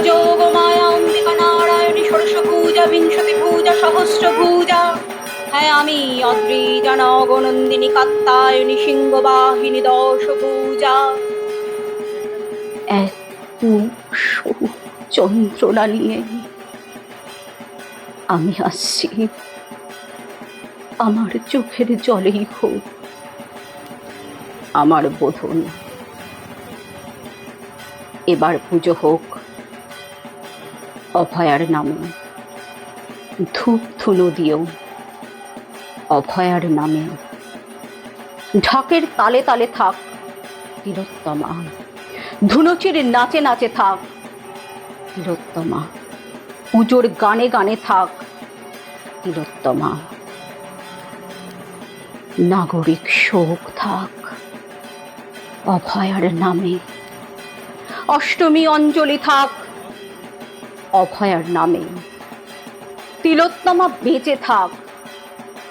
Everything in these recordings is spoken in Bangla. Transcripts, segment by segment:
যোগ মায়া অম্বিকা নারায়ণী, ষোড়শ পূজা, বিংশতি পূজা, সহস্র পূজা। হ্যাঁ আমি অদ্রিজা নগনন্দিনী, কাত্তায়নী দশ পূজা। নিয়ে আমি আসছি। আমার চোখের জলেই হোক। আমার বোধন। এবার পুজো হোক। অভয়ার নামে। ধূপ ধুলো দিও অভয়ার নামে। ঢাকের তালে তালে থাক তিলোত্তমা। ধুনুচির নাচে নাচে থাক তিলোত্তমা। পুজোর গানে গানে থাক তিলোত্তমা। নাগরিক শোক থাক অভয়ার নামে। অষ্টমী অঞ্জলি থাক অভয়ার নামে। তিলোত্তমা বেঁচে থাক,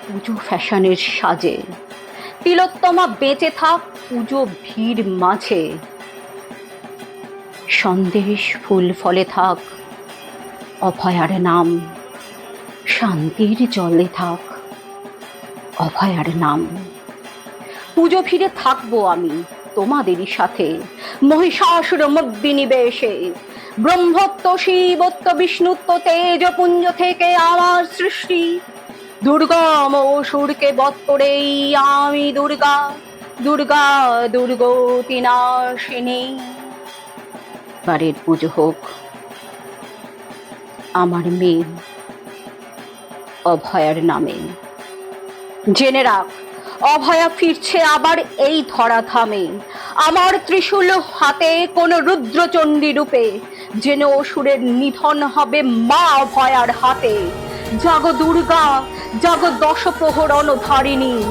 পুজো ফ্যাশনের সাজে। তিলোত্তমা বেঁচে থাক, পুজো ভিড় মাঝে। সন্দেশ ফুল ফলে থাক, অভয়ার নাম। শান্তির জলে থাক, অভয়ার নাম। পুজো ফিরে থাকব আমি তোমাদেরই সাথে। মহিষাসুর মদ্দিনী বেশে ব্রহ্মত্ব শিবত্ব বিষ্ণুত্ব তেজপুঞ্জ থেকে আমার সৃষ্টি। দুর্গম অসুরকে বধ করেই আমি দুর্গা। দুর্গা দুর্গতি নাশিনী। বাড়ির পুজো হোক, আমার মেয়ে অভয়ার নামে। জেনে রাখ অভয়া ফিরছে আবার এই ধরাধামে। আমার ত্রিশূল হাতে কোন রুদ্রচণ্ডী রূপে, যেন অসুরের নিধন হবে মা অভয়ার হাতে। জাগ দুর্গা, জাগ দশ প্রহরণ ধারিণী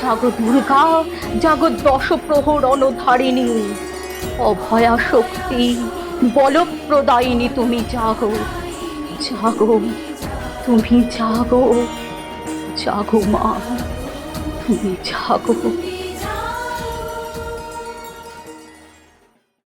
জাগ দুর্গা, জাগ দশ প্রহরণ ধারিণী অভয়া শক্তি, বলপ্রদায়িনী তুমি জাগো। জাগো, তুমি জাগো। জাগো মা। তুমি জাগো